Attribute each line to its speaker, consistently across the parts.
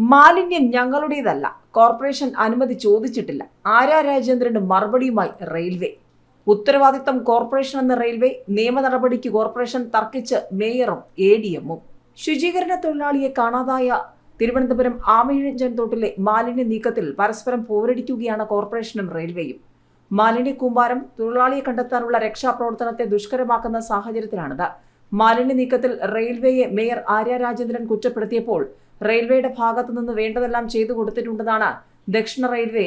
Speaker 1: മാലിന്യം ഞങ്ങളുടേതല്ല. കോർപ്പറേഷൻ അനുമതി ചോദിച്ചിട്ടില്ല. ആര്യ രാജേന്ദ്രന് മറുപടിയുമായി റെയിൽവേ? ഉത്തരവാദിത്തം കോർപ്പറേഷൻ എന്ന റെയിൽവേ നിയമ നടപടിക്ക് കോർപ്പറേഷൻ തർക്കിച്ച് മേയറും എ ഡി എമ്മും. ശുചീകരണ തൊഴിലാളിയെ കാണാതായ തിരുവനന്തപുരം ആമയിഴഞ്ചൻ തോട്ടിലെ മാലിന്യ നീക്കത്തിൽ പരസ്പരം പോരടിക്കുകയാണ് കോർപ്പറേഷനും റെയിൽവേയും. മാലിന്യ കൂമ്പാരം തൊഴിലാളിയെ കണ്ടെത്താനുള്ള രക്ഷാപ്രവർത്തനത്തെ ദുഷ്കരമാക്കുന്ന സാഹചര്യത്തിലാണിത്. മാലിന്യ നീക്കത്തിൽ റെയിൽവേയെ മേയർ ആര്യ രാജേന്ദ്രൻ കുറ്റപ്പെടുത്തിയപ്പോൾ റെയിൽവേയുടെ ഭാഗത്തു നിന്ന് വേണ്ടതെല്ലാം ചെയ്തു കൊടുത്തിട്ടുണ്ടെന്നാണ് ദക്ഷിണ railway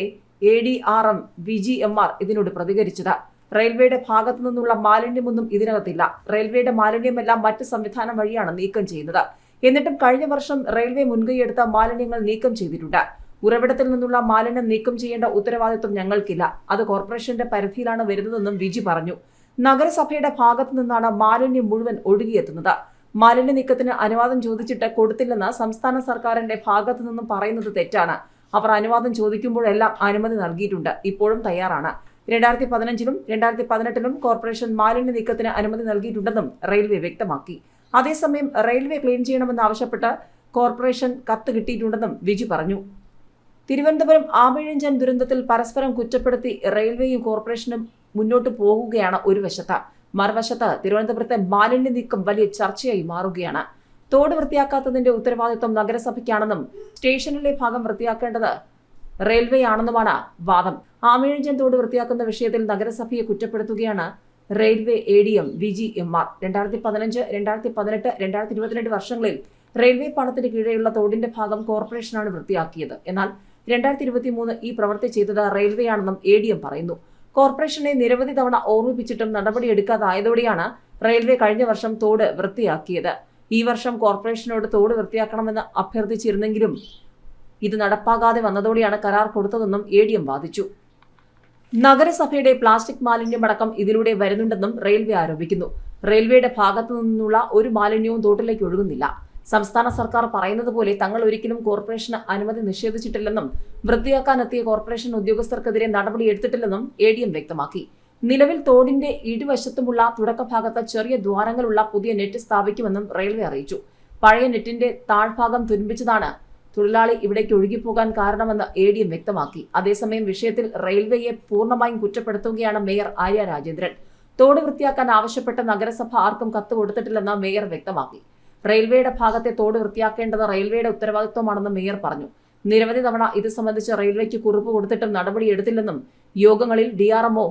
Speaker 1: A D R M V G M R ഇതിനോട് പ്രതികരിച്ചത്. റെയിൽവേയുടെ ഭാഗത്തു നിന്നുള്ള മാലിന്യമൊന്നും ഇതിനകത്തില്ല. റെയിൽവേയുടെ മാലിന്യമെല്ലാം മറ്റ് സംവിധാനം വഴിയാണ് നീക്കം ചെയ്യുന്നത്. എന്നിട്ടും കഴിഞ്ഞ വർഷം റെയിൽവേ മുൻകൈയെടുത്ത മാലിന്യങ്ങൾ നീക്കം ചെയ്തിട്ടുണ്ട്. ഉറവിടത്തിൽ നിന്നുള്ള മാലിന്യം നീക്കം ചെയ്യേണ്ട ഉത്തരവാദിത്വം ഞങ്ങൾക്കില്ല. അത് കോർപ്പറേഷന്റെ പരിധിയിലാണ് വരുന്നതെന്നും വിജി പറഞ്ഞു. നഗരസഭയുടെ ഭാഗത്തു നിന്നാണ് മാലിന്യം മുഴുവൻ ഒഴുകിയെത്തുന്നത്. മാലിന്യ നീക്കത്തിന് അനുവാദം ചോദിച്ചിട്ട് കൊടുത്തില്ലെന്ന് സംസ്ഥാന സർക്കാരിന്റെ ഭാഗത്തു നിന്നും പറയുന്നത് തെറ്റാണ്. അവർ അനുവാദം ചോദിക്കുമ്പോഴെല്ലാം അനുമതി നൽകിയിട്ടുണ്ട്. ഇപ്പോഴും തയ്യാറാണ്. രണ്ടായിരത്തി പതിനഞ്ചിലും രണ്ടായിരത്തി പതിനെട്ടിലും കോർപ്പറേഷൻ മാലിന്യ നീക്കത്തിന് അനുമതി നൽകിയിട്ടുണ്ടെന്നും റെയിൽവേ വ്യക്തമാക്കി. അതേസമയം റെയിൽവേ ക്ലീൻ ചെയ്യണമെന്നാവശ്യപ്പെട്ട് കോർപ്പറേഷൻ കത്ത് കിട്ടിയിട്ടുണ്ടെന്നും വിജി പറഞ്ഞു. തിരുവനന്തപുരം ആമിഴഞ്ചൻ ദുരന്തത്തിൽ പരസ്പരം കുറ്റപ്പെടുത്തി റെയിൽവേയും കോർപ്പറേഷനും മുന്നോട്ട് പോകുകയാണ് ഒരു വശത്ത്. മറുവശത്ത് തിരുവനന്തപുരത്തെ മാലിന്യ നീക്കം വലിയ ചർച്ചയായി മാറുകയാണ്. തോട് വൃത്തിയാക്കാത്തതിന്റെ ഉത്തരവാദിത്വം നഗരസഭയ്ക്കാണെന്നും സ്റ്റേഷനിലെ ഭാഗം വൃത്തിയാക്കേണ്ടത് റെയിൽവേ ആണെന്നുമാണ് വാദം. ആമേഴിഞ്ചൻ തോട് വൃത്തിയാക്കുന്ന വിഷയത്തിൽ നഗരസഭയെ കുറ്റപ്പെടുത്തുകയാണ് railway A D M V G M R. രണ്ടായിരത്തി പതിനഞ്ച് രണ്ടായിരത്തി പതിനെട്ട് രണ്ടായിരത്തി ഇരുപത്തിരണ്ട് വർഷങ്ങളിൽ റെയിൽവേ പണത്തിന് കീഴെയുള്ള തോടിന്റെ ഭാഗം കോർപ്പറേഷനാണ് വൃത്തിയാക്കിയത്. എന്നാൽ രണ്ടായിരത്തി ഇരുപത്തി മൂന്ന് ഈ പ്രവൃത്തി ചെയ്തത് റെയിൽവേ ആണെന്നും എ ഡി എം പറയുന്നു. കോർപ്പറേഷനെ നിരവധി തവണ ഓർമ്മിപ്പിച്ചിട്ടും നടപടിയെടുക്കാതായതോടെയാണ് റെയിൽവേ കഴിഞ്ഞ വർഷം തോട് വൃത്തിയാക്കിയത്. ഈ വർഷം കോർപ്പറേഷനോട് തോട് വൃത്തിയാക്കണമെന്ന് അഭ്യർത്ഥിച്ചിരുന്നെങ്കിലും ഇത് നടപ്പാകാതെ വന്നതോടെയാണ് കരാർ കൊടുത്തതെന്നും എ ഡി എം വാദിച്ചു. നഗരസഭയുടെ പ്ലാസ്റ്റിക് മാലിന്യമടക്കം ഇതിലൂടെ വരുന്നുണ്ടെന്നും റെയിൽവേ ആരോപിക്കുന്നു. റെയിൽവേയുടെ ഭാഗത്തു നിന്നുള്ള ഒരു മാലിന്യവും തോട്ടിലേക്ക് ഒഴുകുന്നില്ല. സംസ്ഥാന സർക്കാർ പറയുന്നത് പോലെ തങ്ങൾ ഒരിക്കലും കോർപ്പറേഷന് അനുമതി നിഷേധിച്ചിട്ടില്ലെന്നും വൃത്തിയാക്കാനെത്തിയ കോർപ്പറേഷൻ ഉദ്യോഗസ്ഥർക്കെതിരെ നടപടി എടുത്തിട്ടില്ലെന്നും എ ഡി എം വ്യക്തമാക്കി. നിലവിൽ തോടിന്റെ ഇരുവശത്തുമുള്ള തുടക്കഭാഗത്ത് ചെറിയ ദ്വാരങ്ങളുള്ള പുതിയ നെറ്റ് സ്ഥാപിക്കുമെന്നും റെയിൽവേ അറിയിച്ചു. പഴയ നെറ്റിന്റെ താഴ്ഭാഗം തുരുമ്പിച്ചതാണ്. തൊഴിലാളി ഇവിടേക്ക് ഒഴുകിപ്പോകാൻ കാരണമെന്ന് എ ഡി എം വ്യക്തമാക്കി. അതേസമയം വിഷയത്തിൽ റെയിൽവേയെ പൂർണമായും കുറ്റപ്പെടുത്തുകയാണ് മേയർ ആര്യ രാജേന്ദ്രൻ. തോട് വൃത്തിയാക്കാൻ ആവശ്യപ്പെട്ട നഗരസഭ ആർക്കും കത്ത് കൊടുത്തിട്ടില്ലെന്ന് മേയർ വ്യക്തമാക്കി. റെയിൽവേയുടെ ഭാഗത്തെ തോട് വൃത്തിയാക്കേണ്ടത് റെയിൽവേയുടെ ഉത്തരവാദിത്വമാണെന്ന് മേയർ പറഞ്ഞു. നിരവധി തവണ ഇത് സംബന്ധിച്ച് റെയിൽവേക്ക് കുറിപ്പ് കൊടുത്തിട്ടും നടപടിയെടുത്തില്ലെന്നും യോഗങ്ങളിൽ D R M O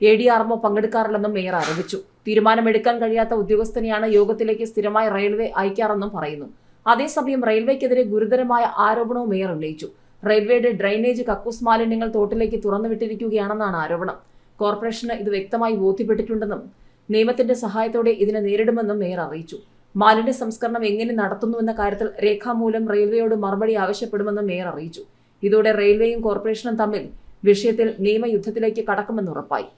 Speaker 1: A D R M O പങ്കെടുക്കാറില്ലെന്നും mayor ആരോപിച്ചു. തീരുമാനമെടുക്കാൻ കഴിയാത്ത ഉദ്യോഗസ്ഥനെയാണ് യോഗത്തിലേക്ക് സ്ഥിരമായി റെയിൽവേ അയക്കാറെന്നും പറയുന്നു. അതേസമയം റെയിൽവേക്കെതിരെ ഗുരുതരമായ ആരോപണവും മേയർ ഉന്നയിച്ചു. റെയിൽവേയുടെ ഡ്രൈനേജ് കക്കൂസ് മാലിന്യങ്ങൾ തോട്ടിലേക്ക് തുറന്നുവിട്ടിരിക്കുകയാണെന്നാണ് ആരോപണം. കോർപ്പറേഷന് ഇത് വ്യക്തമായി ബോധ്യപ്പെട്ടിട്ടുണ്ടെന്നും നിയമത്തിന്റെ സഹായത്തോടെ ഇതിനെ നേരിടുമെന്നും മേയർ അറിയിച്ചു. മാലിന്യ സംസ്കരണം എങ്ങനെ നടത്തുന്നുവെന്ന കാര്യത്തിൽ രേഖാമൂലം റെയിൽവേയോട് മറുപടി ആവശ്യപ്പെടുമെന്ന് മേയർ അറിയിച്ചു. ഇതോടെ റെയിൽവേയും കോർപ്പറേഷനും തമ്മിൽ വിഷയത്തിൽ നിയമയുദ്ധത്തിലേക്ക് കടക്കുമെന്ന് ഉറപ്പായി.